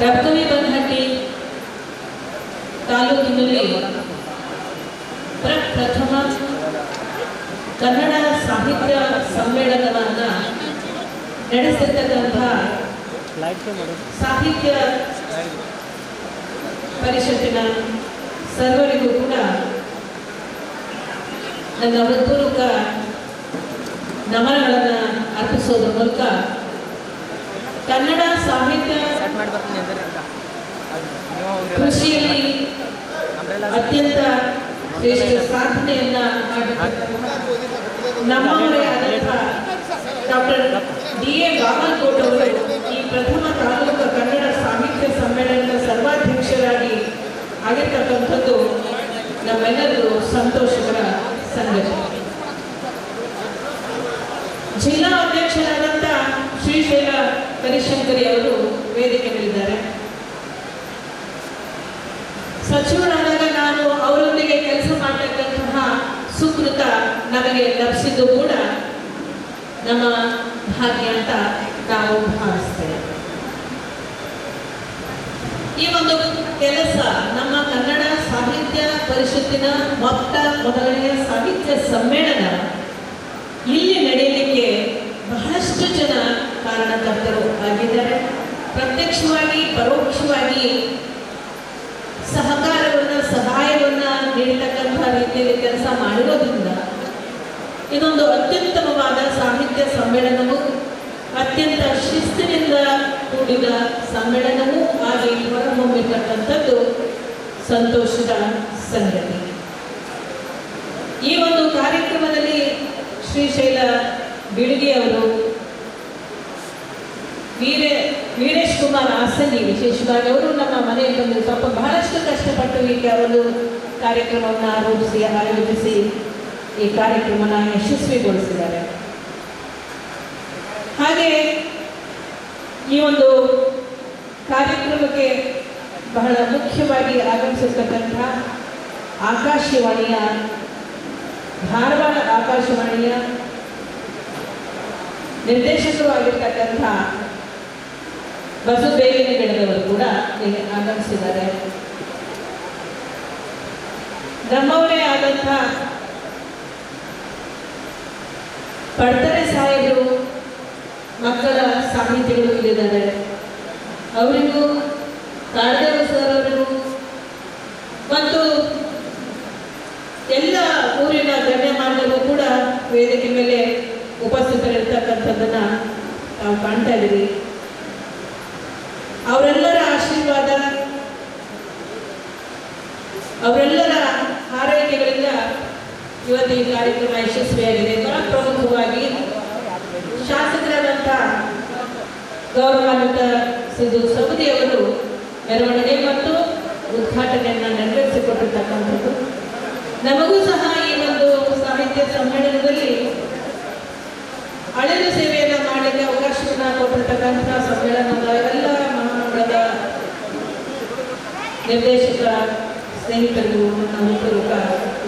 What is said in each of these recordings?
ರಬ್ಕವಿ ಬನ್ಹಟ್ಟಿ ತಾಲೂಕಿನಲ್ಲಿ ಪ್ರಪ್ರಥಮ ಕನ್ನಡ ಸಾಹಿತ್ಯ ಸಮ್ಮೇಳನವನ್ನು ನಡೆಸಿರ್ತಕ್ಕಂಥ ಸಾಹಿತ್ಯ ಪರಿಷತ್ತಿನ ಸರ್ವರಿಗೂ ಕೂಡ ನನ್ನ ಹೃತ್ಪೂರ್ವಕ ನಮನಗಳನ್ನು ಅರ್ಪಿಸೋದ್ರ ಮೂಲಕ ಕನ್ನಡ ಸಾಹಿತ್ಯ. ಕೃಷಿಯಲ್ಲಿ ಅತ್ಯಂತ ಶ್ರೇಷ್ಠ ಸಾಧನೆಯನ್ನ ನಮ್ಮವರೇ ಆದಂತಹ ಡಾಕ್ಟರ್ ಡಿ ಎ ಬಾಗಲಕೋಟ್ ಅವರು ಈ ಪ್ರಥಮ ತಾಲೂಕು ಕನ್ನಡ ಸಾಹಿತ್ಯ ಸಮ್ಮೇಳನದ ಸರ್ವಾಧ್ಯಕ್ಷರಾಗಿ ಆಗಿರ್ತಕ್ಕಂಥದ್ದು ನಮ್ಮೆಲ್ಲರೂ ಸಂತೋಷಕರ ಸಂಗತಿ. ಜಿಲ್ಲಾ ಅಧ್ಯಕ್ಷರಾದಂಥ ಶ್ರೀಶೈಲ ಕರಿಶಂಕರಿ ಅವರು ವೇದಿಕೆ ಮೇಲಿದ್ದಾರೆ ಸಚಿವರಾದಾಗ ನಾನು ಅವರೊಂದಿಗೆ ಕೆಲಸ ಮಾಡತಕ್ಕಂತಹ ಸುಕೃತ ನಮಗೆ ಲಭಿಸಿದ್ದು ಕೂಡ ನಮ್ಮ ಭಾಗ್ಯ ಅಂತ ನಾವು ಭಾವಿಸ್ತೇವೆ. ಈ ಒಂದು ಕೆಲಸ ನಮ್ಮ ಕನ್ನಡ ಸಾಹಿತ್ಯ ಪರಿಷತ್ತಿನ ಮೊತ್ತ ಮೊದಲನೆಯ ಸಾಹಿತ್ಯ ಸಮ್ಮೇಳನ ಇಲ್ಲಿ ನಡೆಯಲಿಕ್ಕೆ ಬಹಳಷ್ಟು ಜನ ಕಾರಣಕರ್ತರು ಆಗಿದ್ದಾರೆ. ಪ್ರತ್ಯಕ್ಷವಾಗಿ, ಪರೋಕ್ಷವಾಗಿ ಸಹಕಾರವನ್ನು, ಸಹಾಯವನ್ನ ನೀಡತಕ್ಕಂಥ ರೀತಿಯಲ್ಲಿ ಕೆಲಸ ಮಾಡಿರೋದ್ರಿಂದ ಇದೊಂದು ಅತ್ಯುತ್ತಮವಾದ ಸಾಹಿತ್ಯ ಸಮ್ಮೇಳನವು, ಅತ್ಯಂತ ಶಿಸ್ತಿನಿಂದ ಕೂಡಿದ ಸಮ್ಮೇಳನವೂ ಆಗಿ ಹೊರಹೊಮ್ಮಿರ್ತಕ್ಕಂಥದ್ದು ಸಂತೋಷದ ಸಂಗತಿ. ಈ ಒಂದು ಕಾರ್ಯಕ್ರಮದಲ್ಲಿ ಶ್ರೀಶೈಲ ಬಿಳಿಗೆ ಅವರು ವೀರೇ, ವೀರೇಶ್ ಕುಮಾರ್ ಆಸನಿ ವಿಶೇಷವಾಗಿ ಅವರು ನಮ್ಮ ಮನೆಗೆ ಬಂದು ಸ್ವಲ್ಪ ಬಹಳಷ್ಟು ಕಷ್ಟಪಟ್ಟು ಈಗ ಒಂದು ಕಾರ್ಯಕ್ರಮವನ್ನು ಆರೋಪಿಸಿ ಆಯೋಜಿಸಿ ಈ ಕಾರ್ಯಕ್ರಮನ ಯಶಸ್ವಿಗೊಳಿಸಿದ್ದಾರೆ. ಹಾಗೆ ಈ ಒಂದು ಕಾರ್ಯಕ್ರಮಕ್ಕೆ ಬಹಳ ಮುಖ್ಯವಾಗಿ ಆಗಮಿಸಿರ್ತಕ್ಕಂಥ ಆಕಾಶವಾಣಿಯ, ಧಾರವಾಡ ಆಕಾಶವಾಣಿಯ ನಿರ್ದೇಶಕರು ಆಗಿರ್ತಕ್ಕಂಥ ಬಸು ಬೇಗನೆ ಗಿಡದವರು ಕೂಡ ಇಲ್ಲಿ ಆಗಮಿಸಿದ್ದಾರೆ. ನಮ್ಮವರೇ ಆದಂಥ ಪಡ್ತಾರೆ ಸಾಹೇಬರು, ಮಕ್ಕಳ ಸಾಹಿತಿಗಳು ಇಲ್ಲಿದ್ದಾರೆ. ಅವರಿಗೂ ಕಾಡದೇವ ಸರ್ ಅವರಿಗೂ, ಮತ್ತು ಎಲ್ಲ ಊರಿನ ಗಣ್ಯಮಾನ್ಯರು ಕೂಡ ವೇದಿಕೆ ಮೇಲೆ ಉಪಸ್ಥಿತರಿರ್ತಕ್ಕಂಥದ್ದನ್ನು ನಾವು ಕಾಣ್ತಾ ಇದ್ದೀವಿ. ಅವರೆಲ್ಲರ ಆಶೀರ್ವಾದ, ಅವರೆಲ್ಲರ ಹಾರೈಕೆಗಳಿಂದ ಇವತ್ತು ಈ ಕಾರ್ಯಕ್ರಮ ಯಶಸ್ವಿಯಾಗಿದೆ. ಪ್ರಮುಖವಾಗಿ ಶಾಸಕರಾದಂಥ ಗೌರವಾನ್ವಿತ ಸಿದ್ದು ಸಮಿತಿ ಅವರು ಮೆರವಣಿಗೆ ಮತ್ತು ಉದ್ಘಾಟನೆಯನ್ನು ನೆರವೇರಿಸಿಕೊಟ್ಟಿರ್ತಕ್ಕಂಥದ್ದು. ನಮಗೂ ಸಹ ಈ ಒಂದು ಸಾಹಿತ್ಯ ಸಮ್ಮೇಳನದಲ್ಲಿ ಅಳೆದು ಸೇವೆಯನ್ನು ಮಾಡಲಿಕ್ಕೆ ಅವಕಾಶವನ್ನು ಕೊಟ್ಟಿರ್ತಕ್ಕಂಥ ಸಮ್ಮೇಳನದ ಎಲ್ಲ ಮಹಾಮಂಡಲದ ನಿರ್ದೇಶಕ ಸ್ನೇಹಿತರು ನನ್ನ ಹೃತ್ಪೂರ್ವಕ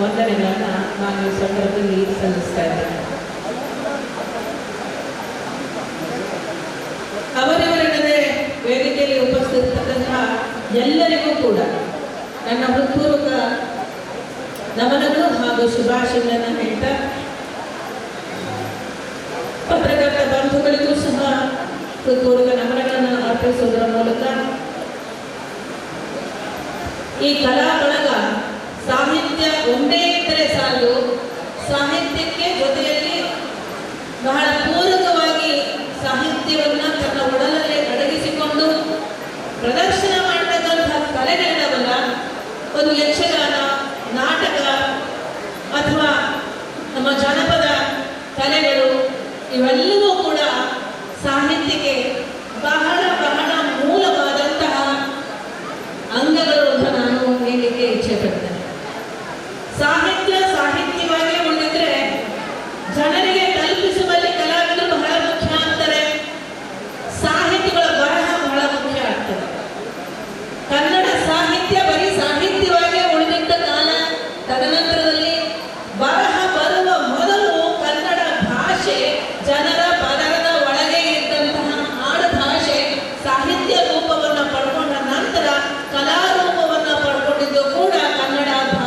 ವಂದನೆಗಳನ್ನು ನಾನು ಈ ಸಂದರ್ಭದಲ್ಲಿ ಸಲ್ಲಿಸ್ತಾ ಇದ್ದೇನೆ. ಅವರಿವರಲ್ಲದೆ ವೇದಿಕೆಯಲ್ಲಿ ಉಪಸ್ಥಿತಿರ್ತಕ್ಕಂತಹ ಎಲ್ಲರಿಗೂ ಕೂಡ ನನ್ನ ಹೃತ್ಪೂರ್ವಕ ನಮನಗಳು ಹಾಗೂ ಶುಭಾಶಯಗಳನ್ನು ಹೇಳ್ತಾ, ಪತ್ರಕರ್ತ ಬಂಧುಗಳಿಗೂ ಸಹ ಹೃತ್ಪೂರ್ವಕ ನಮನಗಳನ್ನು ಅರ್ಪಿಸುವುದರ ಮೂಲಕ ಈ ಕಲಾ ಬಳಗ ಸಾಹಿತ್ಯ ಒಂದೇ ಇದ್ದರೆ ಸಾಲು. ಸಾಹಿತ್ಯಕ್ಕೆ ಜೊತೆಯಲ್ಲಿ ಬಹಳ ಪೂರಕವಾಗಿ ಸಾಹಿತ್ಯವನ್ನು ತನ್ನ ಒಡಲಲ್ಲಿ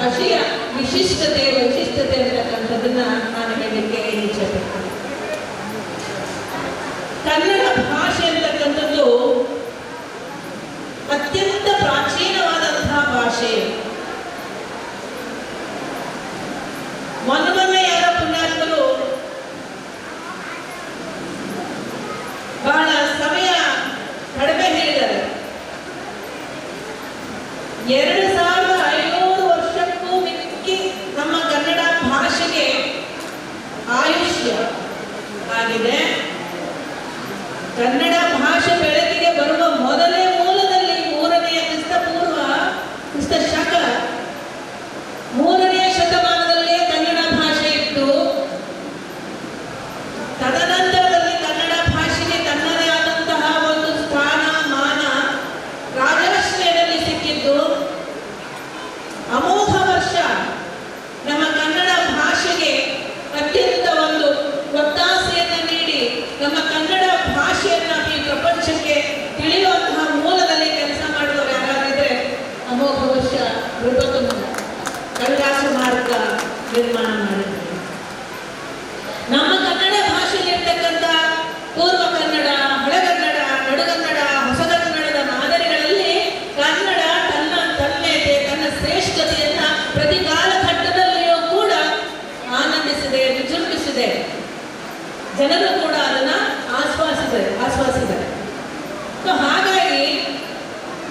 ಭಾಷೆಯ ವಿಶಿಷ್ಟತೆ, ವೈಶಿಷ್ಟ್ಯತೆ ಅಂತಕ್ಕಂಥದ್ದನ್ನ ನಾನು ಹೇಳಲಿಕ್ಕೆ ಇಚ್ಛಪಡ್ತೀನಿ ಕನ್ನಡ ಭಾಷೆ ಅಂತಕ್ಕಂಥದ್ದು ಅತ್ಯಂತ ಪ್ರಾಚೀನವಾದಂತಹ ಭಾಷೆ. ಮನವನ್ನ ಯಾರ ಪುಣ್ಯಾತ್ಮರು ಬಹಳ ಸಮಯ ಕಡಿಮೆ ಹೇಳಿದ್ದಾರೆ. ಎರಡು ಕನ್ನಡ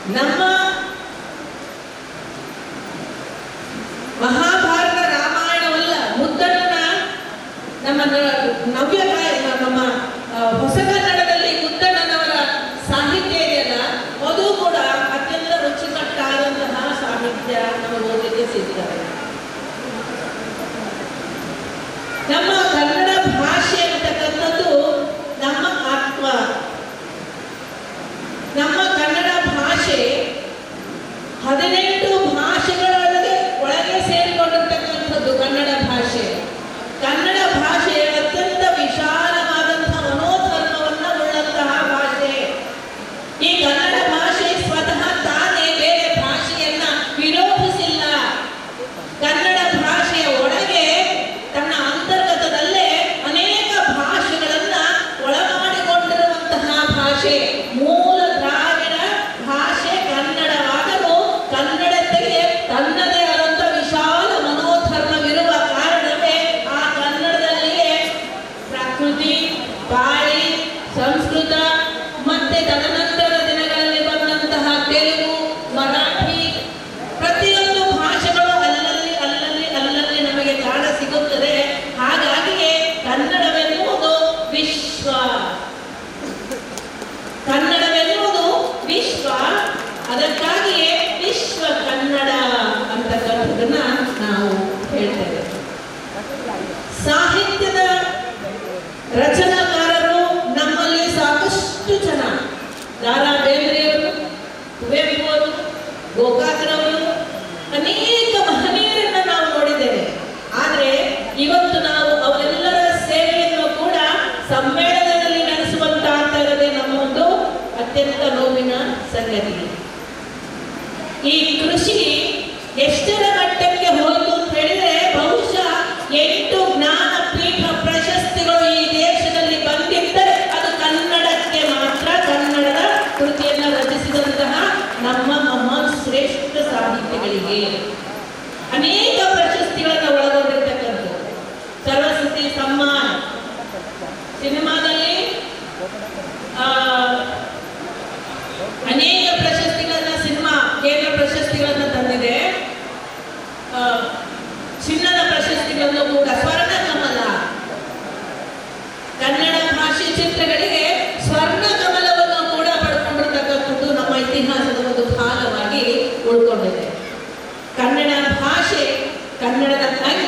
ನಮ್ಮ ಮಹಾಭಾರತ ರಾಮಾಯಣವಲ್ಲ ಮುದ್ದಣ್ಣ ನಮ್ಮ ನವ್ಯ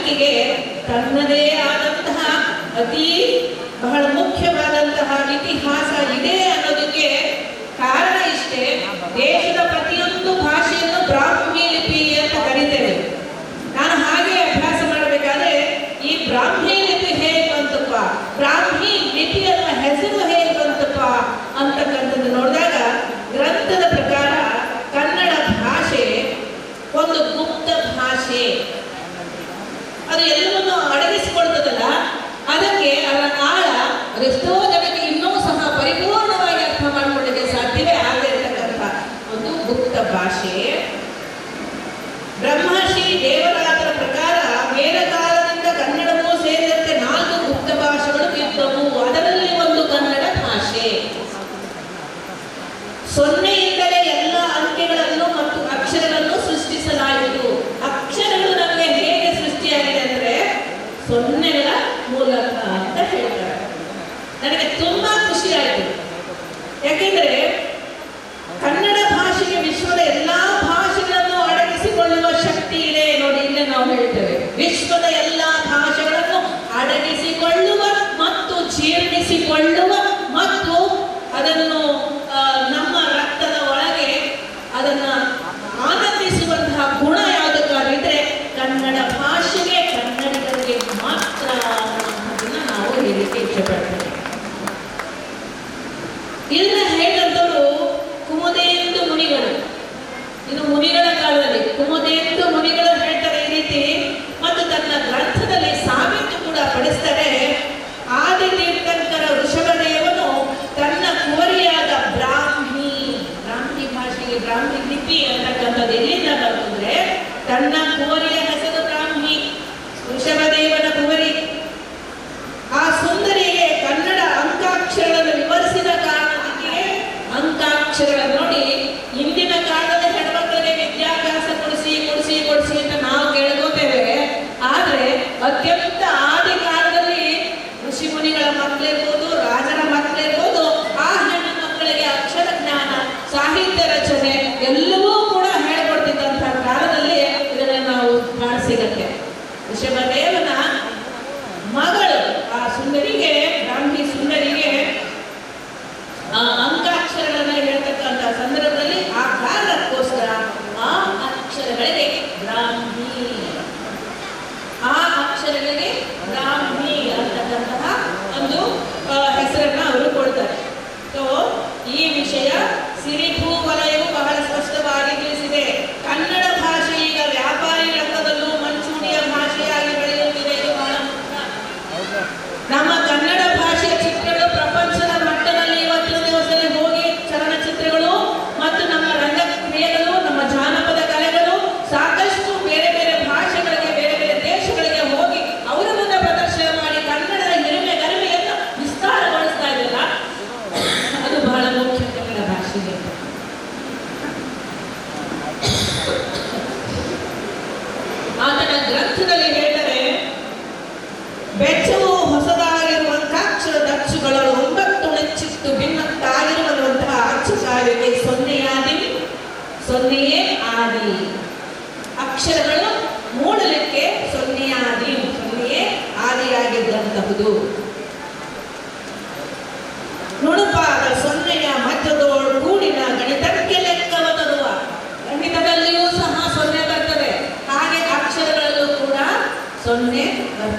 ಮನಸ್ಸಿಗೆ ತನ್ನದೇ ಆದಂತಹ ಅತಿ ಬಹಳ ಮುಖ್ಯವಾದಂತಹ ಇತಿಹಾಸ ಇದೆ ಅನ್ನೋದಕ್ಕೆ ಕಾರಣ ಇಷ್ಟೇ. ದೇಶದ ಪ್ರತಿಯೊಂದು ಭಾಷೆಯನ್ನು ಬ್ರಾಹ್ಮಿ ಲಿಪಿ ಅಂತ ಕರೀತೇವೆ. ನಾನು ಹಾಗೆ ಅಭ್ಯಾಸ ಮಾಡಬೇಕಾದ್ರೆ, ಈ ಬ್ರಾಹ್ಮಿ ಲಿಪಿ ಹೇಗೆ ಬಂತಪ್ಪ? ಬ್ರಾಹ್ಮಿ ಲಿಪಿ ಹೆಸರು ಹೇಗೆ ಬಂತಪ್ಪ ಅಂತಕ್ಕಂಥದ್ದು ನೋಡಿದಾಗ bestow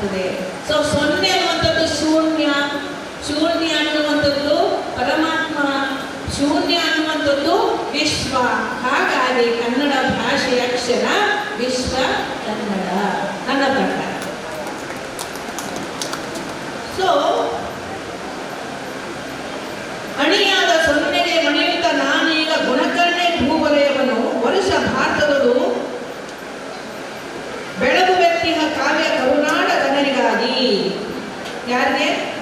ಆಗ್ತದೆ. ಸೊ ಸೊನ್ನೆ ಅನ್ನುವಂಥದ್ದು ಶೂನ್ಯ ಶೂನ್ಯ ಅನ್ನುವಂಥದ್ದು ಪರಮಾತ್ಮ, ಶೂನ್ಯ ಅನ್ನುವಂಥದ್ದು ವಿಶ್ವ. ಹಾಗಾಗಿ ಕನ್ನಡ ಭಾಷೆಯ ಅಕ್ಷರ ವಿಶ್ವ ಕನ್ನಡ. ನನ್ನ ಪ್ರಕಾರ. ಸೊ ಯಾರಿಗೆ?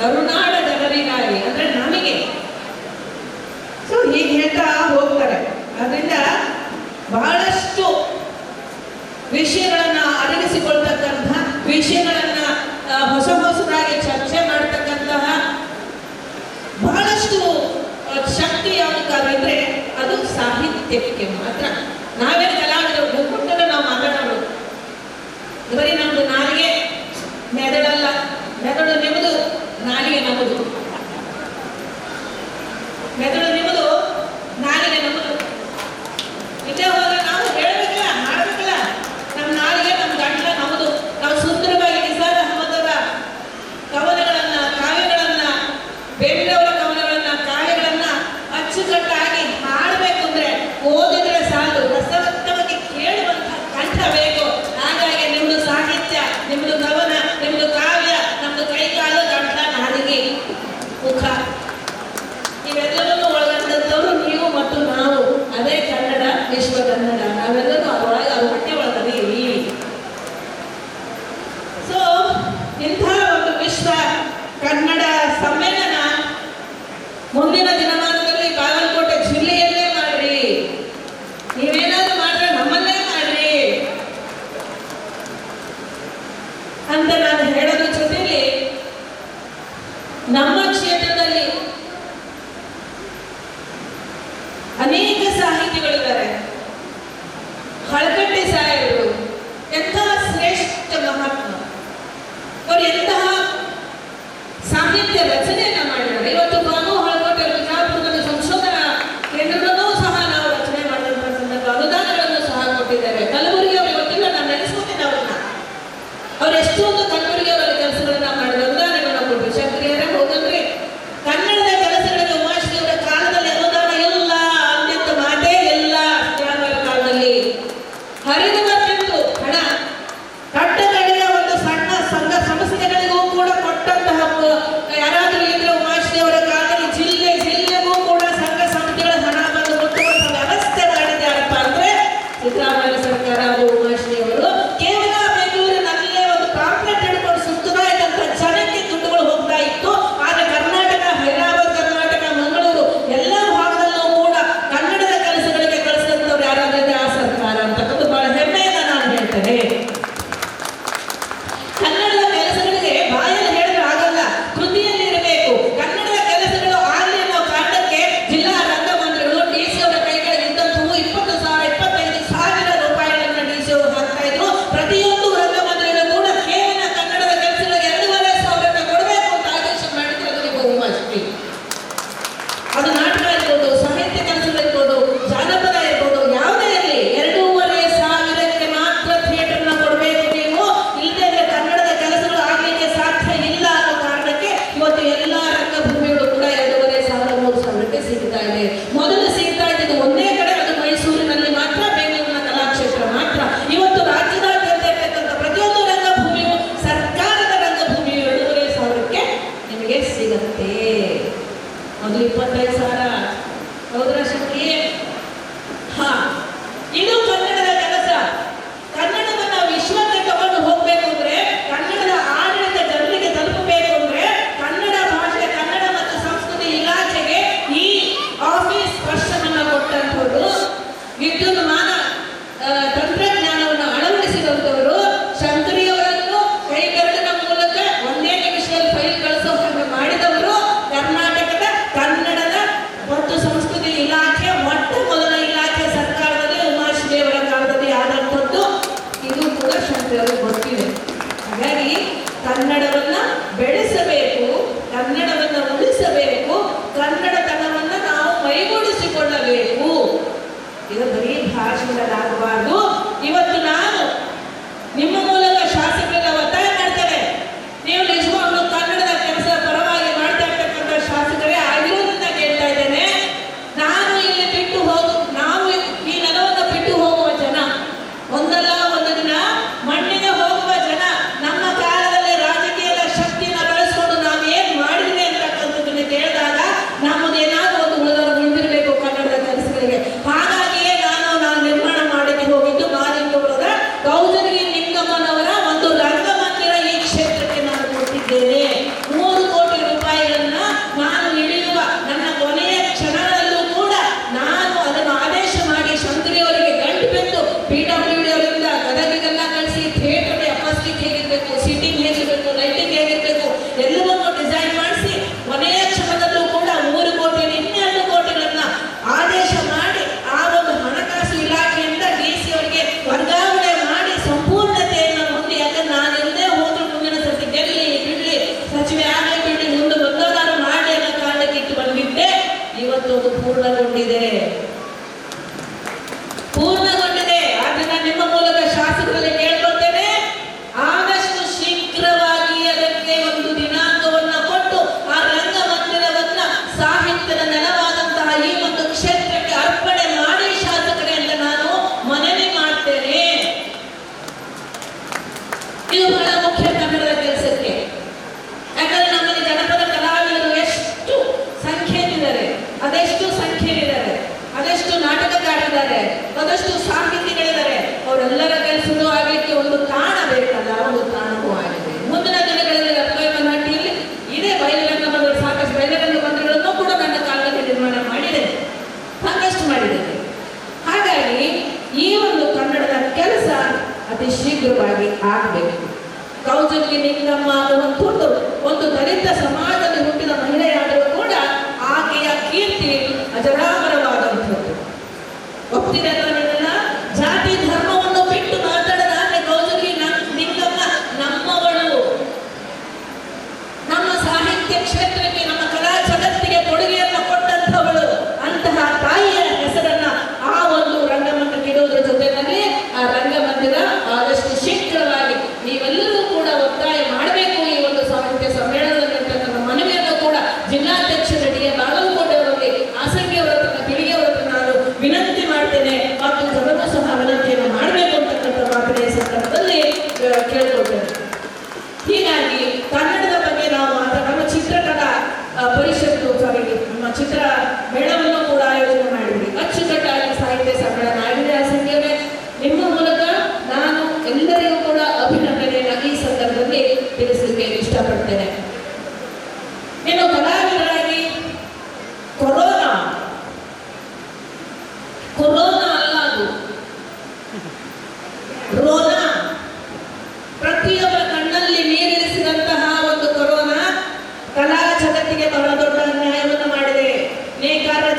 ಕರುನಾಡದವರಿಗಾಗಿ, ಅಂದ್ರೆ ನಮಗೆ. ಸೊ ಹೀಗೆ ಹೇಳ್ತಾ ಹೋಗ್ತಾರೆ. ಅದರಿಂದ ಬಹಳಷ್ಟು ವಿಷಯಗಳನ್ನ ಅರಗಿಸಿಕೊಳ್ತಕ್ಕಂತಹ ವಿಷಯಗಳನ್ನ ಹೊಸ ಹೊಸದಾಗಿ ಚರ್ಚೆ ಮಾಡ್ತಕ್ಕಂತಹ ಬಹಳಷ್ಟು ಶಕ್ತಿ ಯಾವುದಕ್ಕಾಗಿದ್ರೆ ಅದು ಸಾಹಿತ್ಯಕ್ಕೆ ಮಾತ್ರ. ನಾವೇ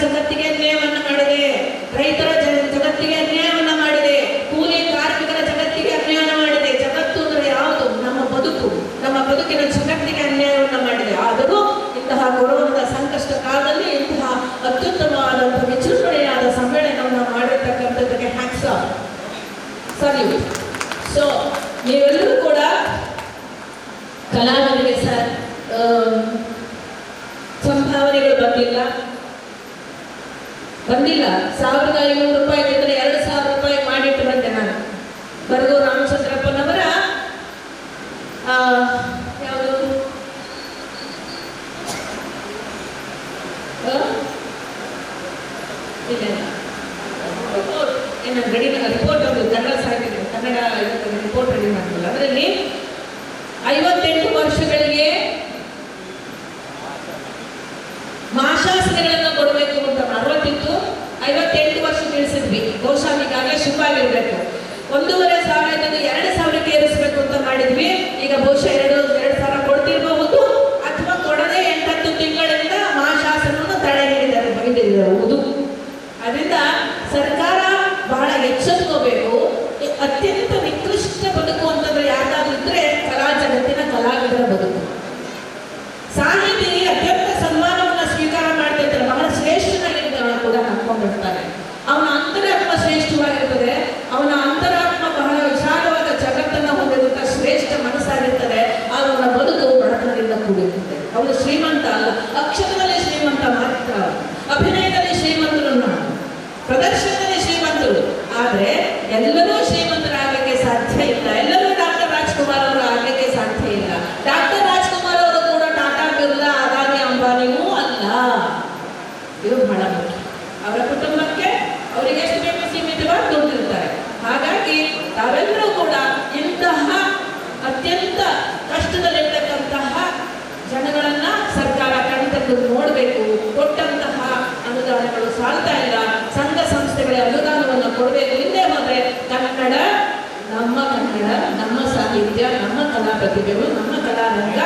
ಜಗತ್ತಿಗೆ ದೇವನ ಕನ್ನಡ ರಿಪೋರ್ಟ್ ರೆಡಿ ಮಾಡಿದ್ರಲ್ಲ ಅದರಲ್ಲಿ ಐವತ್ತೆಂಟು ವರ್ಷಗಳಿಗೆ ಮಾಶಾಸನಗಳನ್ನು ಕೊಡಬೇಕು ಅಂತ ಅರವತ್ತಿತ್ತು ಐವತ್ತೆಂಟು ವರ್ಷ ತಿಳಿಸಿದ್ವಿ. ಬಹುಶಃ ಈಗಾಗಲೇ ಶುಭ ಆಗಿರಬೇಕು ಒಂದೂವರೆ ಸಾವಿರದಿಂದ ಎರಡು ಸಾವಿರಕ್ಕೆ ಏರಿಸಬೇಕು ಅಂತ ಮಾಡಿದ್ವಿ. ಈಗ ಬಹುಶಃ ಅವನು ಶ್ರೀಮಂತ ಅಲ್ಲ. ಅಕ್ಷರದಲ್ಲಿ ಶ್ರೀಮಂತ ಮಾತ್ರ. ಅಭಿನಯದಲ್ಲಿ ಶ್ರೀಮಂತರು ನಾವು ಪ್ರದರ್ಶನದಲ್ಲಿ ಶ್ರೀಮಂತರು. ಆದರೆ ಎಲ್ಲರೂ ಶ್ರೀ ಕೊಡಬೇಕು ಹಿಂದೆ ಹೋದರೆ ಕನ್ನಡ ನಮ್ಮ ಕನ್ನಡ, ನಮ್ಮ ಸಾಹಿತ್ಯ, ನಮ್ಮ ಕಲಾ ಪ್ರತಿಭೆಗಳು, ನಮ್ಮ ಕಲಾರಂಗ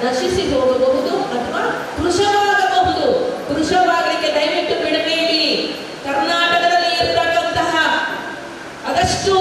ನಶಿಸಿ ಹೋಗಬಹುದು ಅಥವಾ ಪುರುಷವಾಗಬಹುದು ಪುರುಷವಾಗಲಿಕ್ಕೆ ದಯವಿಟ್ಟು ಬಿಡಬೇಡಿ ಕರ್ನಾಟಕದಲ್ಲಿ ಇರತಕ್ಕಂತಹ ಅದಷ್ಟು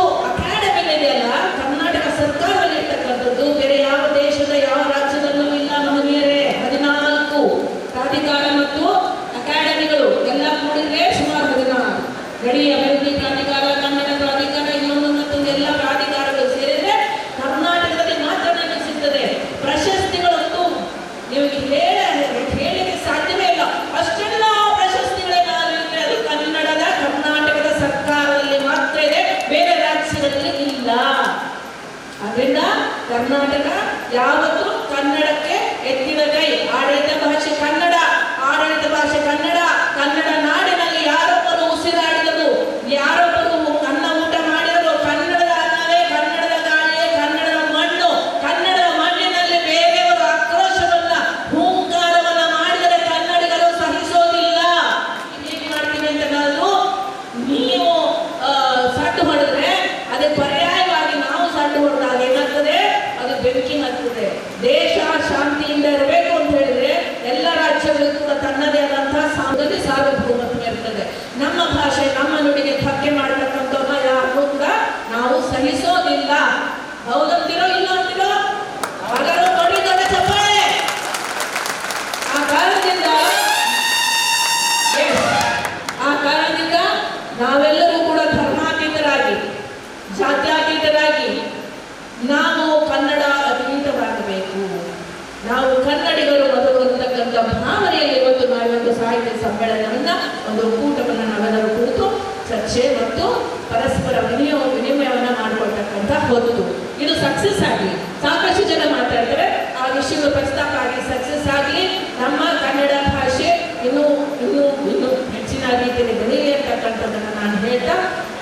ಆರೋಗ್ಯ ಸಮ್ಮೇಳನವನ್ನ ಒಂದು ಒಕ್ಕೂಟವನ್ನು ನಾವೆಲ್ಲರೂ ಕುರಿತು ಚರ್ಚೆ ಮತ್ತು ಪರಸ್ಪರ ವಿನಿಯೋಗ ವಿನಿಮಯವನ್ನು ಮಾಡಿಕೊಳ್ತಕ್ಕಂಥ ಹೊತ್ತು. ಇದು ಸಕ್ಸಸ್ ಆಗಲಿ. ಸಾಕಷ್ಟು ಜನ ಮಾತಾಡ್ತಾರೆ ಆ ವಿಷಯಗಳು ಪ್ರಸ್ತಾಪ ಆಗಲಿ ಸಕ್ಸಸ್ ಆಗಲಿ. ನಮ್ಮ ಕನ್ನಡ ಭಾಷೆ ಇನ್ನೂ ಇನ್ನೂ ಇನ್ನೂ ಹೆಚ್ಚಿನ ರೀತಿಯಲ್ಲಿ ಬೆಳೆಯಲಿ ಅಂತಕ್ಕಂಥದ್ದನ್ನು ನಾನು ಹೇಳ್ತಾ,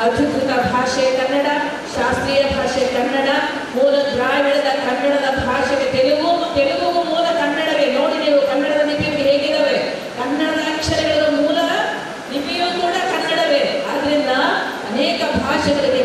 ಅಧಿಕೃತ ಭಾಷೆ ಕನ್ನಡ, ಶಾಸ್ತ್ರೀಯ ಭಾಷೆ ಕನ್ನಡ, ಮೂಲ ದ್ರಾವಿಡದ ಕನ್ನಡದ ಭಾಷೆಗೆ ತೆಲುಗು ತೆಲುಗು ಮೂಲ ಕನ್ನಡವೇ. ನೋಡಿ ನೀವು ಕನ್ನಡದ ನಿಮಗೆ ಹೇಗಿದ್ದಾವೆ ಕನ್ನಡ Pode agradecer.